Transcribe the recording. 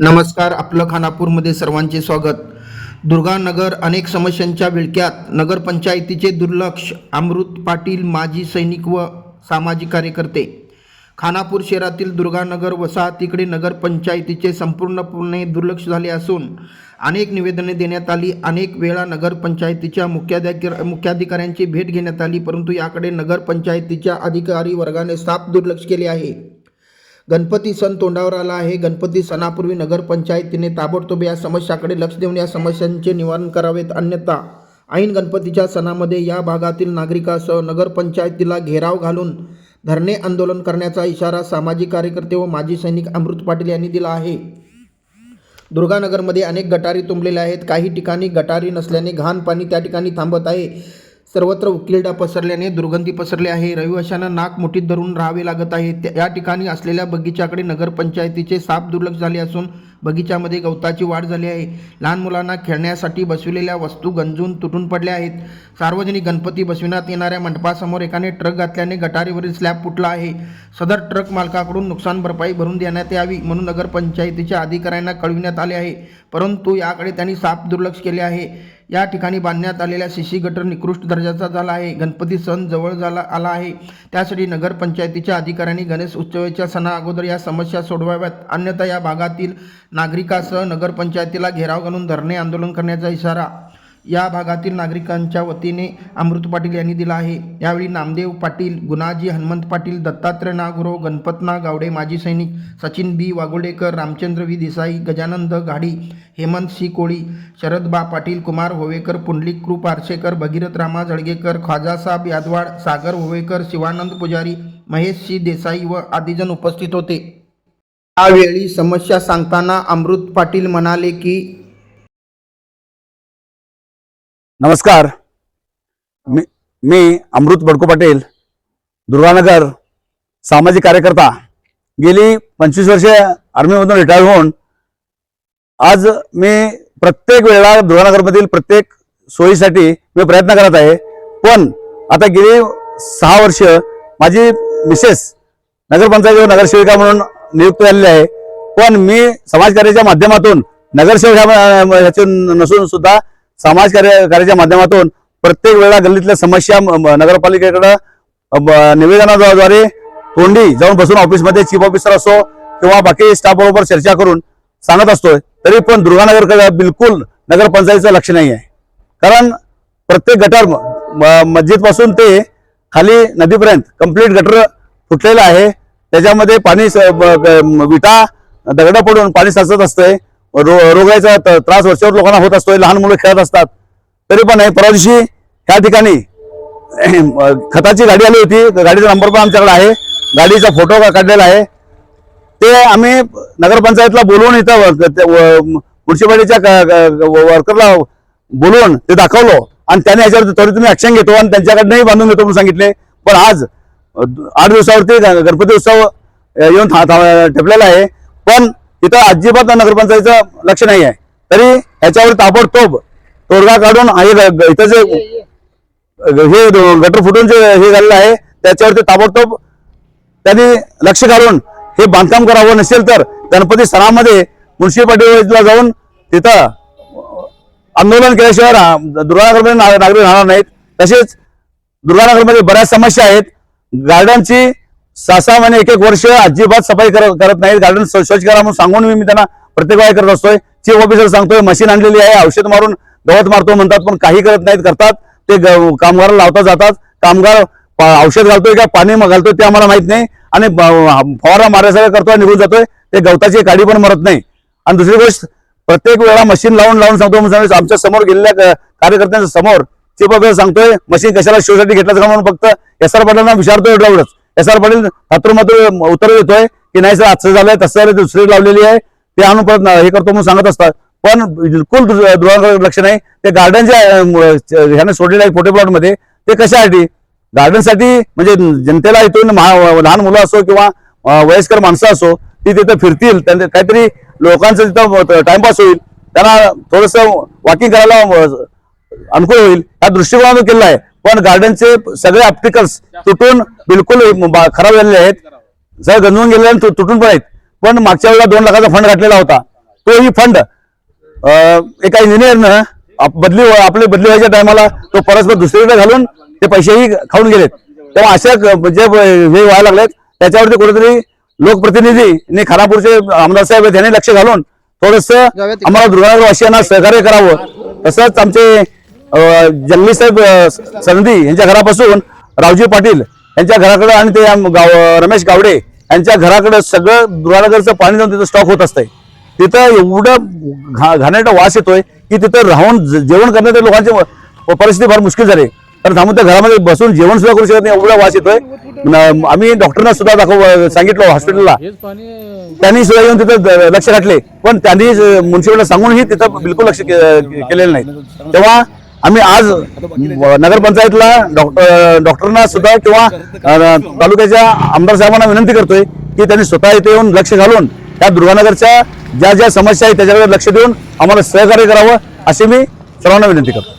नमस्कार आपलं खानापूरमध्ये सर्वांचे स्वागत. दुर्गानगर अनेक समस्यांच्या विळक्यात नगरपंचायतीचे दुर्लक्ष अमृत पाटील माजी सैनिक व सामाजिक कार्यकर्ते. खानापूर शहरातील दुर्गानगर वसाहतीकडे नगरपंचायतीचे संपूर्णपणे दुर्लक्ष झाले असून अनेक निवेदने देण्यात आली. अनेक वेळा नगरपंचायतीच्या मुख्याधिकार मुख्याधिकाऱ्यांची भेट घेण्यात आली परंतु याकडे नगरपंचायतीच्या अधिकारी वर्गाने साफ दुर्लक्ष केले आहे. गणपती सण तोंडावर आला आहे. गणपती सणापूर्वी नगरपंचायतीने ताबडतोब या समस्याकडे लक्ष देऊन या समस्यांचे निवारण करावेत. अन्यथा ऐन गणपतीच्या सणामध्ये या भागातील नागरिकासह नगरपंचायतीला घेराव घालून धरणे आंदोलन करण्याचा इशारा सामाजिक कार्यकर्ते व माजी सैनिक अमृत पाटील यांनी दिला आहे. दुर्गानगरमध्ये अनेक गटारी तुंबलेल्या आहेत. काही ठिकाणी गटारी नसल्याने घाण पाणी त्या ठिकाणी थांबत आहे. सर्वत्र उकिलडा पसरल्याने दुर्गंधी पसरली आहे. रहिवाशांना नाक मुठीत धरून राहावे लागत आहे. त्या- या ठिकाणी असलेल्या बगीच्याकडे नगरपंचायतीचे साफ दुर्लक्ष झाले असून बगीच्यामध्ये गवताची वाढ झाली आहे. लहान मुलांना खेळण्यासाठी बसविलेल्या वस्तू गंजून तुटून पडल्या आहेत. सार्वजनिक गणपती बसविण्यात येणाऱ्या मंडपासमोर एकाने ट्रक घातल्याने गटारीवरील स्लॅब फुटला आहे. सदर ट्रक मालकाकडून नुकसान भरपाई भरून देण्यात यावी म्हणून नगरपंचायतीच्या अधिकाऱ्यांना कळविण्यात आले आहे. परंतु याकडे त्यांनी साफ दुर्लक्ष केले आहे. या ठिकाणी बांधण्यात आलेल्या शिशी गटर निकृष्ट दर्जाचा झाला आहे. गणपती सण जवळ झाला आला आहे. त्यासाठी नगरपंचायतीच्या अधिकाऱ्यांनी गणेश उत्सवाच्या सणा अगोदर या समस्या सोडवाव्यात. अन्यथा या भागातील नागरिकासह नगरपंचायतीला घेराव घालून धरणे आंदोलन करण्याचा इशारा या भागातील नागरिकांच्या वतीने अमृत पाटील यांनी दिला आहे. यावेळी नामदेव पाटील गुणाजी हनुमंत पाटील दत्तात्रय नागुरव गणपतना गावडे माजी सैनिक Sachin B Wagodekar Ramchandra V Desai Gajanand Ghadi Hemant C Koli शरदबा Patil Kumar Howekar Pundalik कृप आरशेकर भगीरथ रामा जळगेकर ख्वाजासाहेब यादवाड सागर होवेकर शिवानंद पुजारी महेश सी देसाई व आदिजन उपस्थित होते. यावेळी समस्या सांगताना अमृत पाटील म्हणाले की नमस्कार. मी मी अमृत बडको पाटील दुर्गानगर सामाजिक कार्यकर्ता. गेली पंचवीस वर्षे आर्मीमधून रिटायर होऊन आज मी प्रत्येक वेळेला दुर्गानगरमधील प्रत्येक सोयीसाठी मी प्रयत्न करत आहे. पण आता गेली सहा वर्ष माझी मिसेस नगरपंचायत नगरसेविका म्हणून नियुक्त झालेली आहे. पण मी समाजकार्याच्या माध्यमातून नगरसेवक ह्याचे नसून सुद्धा समाज कार्य कार्याच्या माध्यमातून प्रत्येक वेळेला गल्लीतल्या समस्या नगरपालिकेकडे नगरपालिकेकडं ब- निवेदनाद्वारे तोंडी जाऊन बसून ऑफिसमध्ये चीफ ऑफिसर असो किंवा बाकी स्टाफ बरोबर चर्चा करून सांगत असतोय तरी पण दुर्गानगरकडे बिलकुल नगरपंचायतीचं लक्ष नाही आहे. कारण प्रत्येक गटार मस्जिदपासून ते खाली नदीपर्यंत कंप्लीट गटर फुटलेलं आहे. त्याच्यामध्ये पाणी स- ब- विटा दगड पडून पाणी साचत असतंय. रो रोगाचा त्रास वर्षावर लोकांना होत असतोय लहान मुलं खेळत असतात. तरी पण परवा दिवशी ह्या ठिकाणी खताची गाडी आली होती. गाडीचा नंबर पण आमच्याकडे आहे. गाडीचा फोटो काढलेला आहे. ते आम्ही नगरपंचायतला बोलवून इथं व- व- वर्करला बोलवून ते दाखवलो. आणि त्याने याच्यावर त्वरित तुम्ही ऍक्शन घेतो आणि त्यांच्याकडनंही बांधून घेतो म्हणून सांगितले. पण आज आठ दिवसावरती गणपती उत्सव येऊन था- ठेपलेला आहे. पण इथं अजिबात नगरपंचायतीचं लक्ष नाही आहे तरी ह्याच्यावर ताबडतोब तोडगा काढून इथं जे हे गटर फुटून जे हे झालेलं आहे त्याच्यावरती ताबडतोब त्यांनी लक्ष घालून हे बांधकाम करावं नसेल तर गणपती सणामध्ये म्युन्सिपालिटीला जाऊन तिथं आंदोलन केल्याशिवाय दुर्गानगरमध्ये नागरिक राहणार नाहीत. तसेच दुर्गानगरमध्ये बऱ्याच समस्या आहेत. गार्डनची सहा सहा महिने एक एक वर्ष अजिबात सफाई करत करत नाहीत. गार्डन स्वच्छ करा म्हणून सांगून मी त्यांना प्रत्येक वेळा करत असतोय. चीफ ऑफिसर सांगतोय मशीन आणलेली आहे औषध मारून गवत मारतो म्हणतात पण काही करत नाहीत करतात. ते ग- कामगार लावता जातात. कामगार औषध घालतोय का पाणी घालतोय ते आम्हाला माहीत नाही. आणि फवारा मारायचं करतोय निघून जातोय. ते गवताची काडी पण मरत नाही. आणि दुसरी गोष्ट प्रत्येक वेळा मशीन लावून लावून सांगतो म्हणून आमच्यासमोर गेलेल्या कार्यकर्त्यांच्या समोर चीफ ऑफिसर सांगतोय मशीन कशाला शोसाठी घेतलं म्हणून फक्त एस आर पाटीलना विचारतोय एवढंच. एस आर पाटील हातून उत्तर देतोय की नाही सर आजचं झालंय तसं झालं दुसरी लावलेली आहे. ते आणून परत हे करतो म्हणून सांगत असतात. पण बिलकुल दुरांकडे लक्ष नाही. ते गार्डनच्या ह्याने सोडलेल्या फोटो प्लॉटमध्ये ते कशासाठी गार्डनसाठी म्हणजे जनतेला इथून महा- लहान मुलं असो किंवा वयस्कर माणसं असो ती तिथं फिरतील. त्यांचं काहीतरी लोकांचं तिथं टाइमपास होईल. त्यांना थोडंसं वॉकिंग करायला अनुकूल होईल. या दृष्टिकोनातून केलेला आहे. पण गार्डनचे सगळे ऑप्टिकल्स तुटून बिलकुल खराब झालेले आहेत. सगळे गंजून गेलेले आणि तुटून पण आहेत. पण मागच्या वेळेला दोन लाखाचा फंड घातलेला होता. तोही फंड एका इंजिनियरनं बदली आपली बदली व्हायच्या टायमाला तो परस्पर दुसरीकडे घालून ते पैसेही खाऊन गेलेत. तेव्हा अशा म्हणजे हे व्हायला लागलेत त्याच्यावरती कुठेतरी लोकप्रतिनिधी आणि खानापूरचे आमदार साहेब आहेत, यांनी लक्ष घालून थोडस आम्हाला दुर्गानगर वासियांना सहकार्य करावं. तसंच आमचे जगली साहेब संधी यांच्या घरापासून रावजी पाटील यांच्या घराकडे आणि ते गाव रमेश गावडे यांच्या घराकडे सगळं दुर्गानगरचं पाणी जाऊन तिथं स्टॉक होत असतंय. तिथं एवढं घा घाणेरडा वास येतोय की तिथं राहून जेवण करण्याच्या लोकांची परिस्थिती फार मुश्किल झाली. कारण थांबून त्या घरामध्ये बसून जेवण सुद्धा करू शकत नाही एवढा वास येतोय. आम्ही डॉक्टरना सुद्धा दाखव सांगितलं हॉस्पिटलला त्यांनी सुद्धा येऊन तिथं लक्ष घातले. पण त्यांनी म्युन्सिपलला सांगूनही तिथं बिलकुल लक्ष केलेलं नाही. तेव्हा आम्ही आज नगरपंचायतला डॉक्टर डॉक्टरांना सुद्धा किंवा तालुक्याच्या आमदार साहेबांना विनंती करतोय की त्यांनी स्वतः इथे येऊन लक्ष घालून त्या दुर्गानगरच्या ज्या ज्या समस्या आहेत त्याच्याकडे लक्ष देऊन आम्हाला सहकार्य करावं अशी मी सर्वांना विनंती करतो.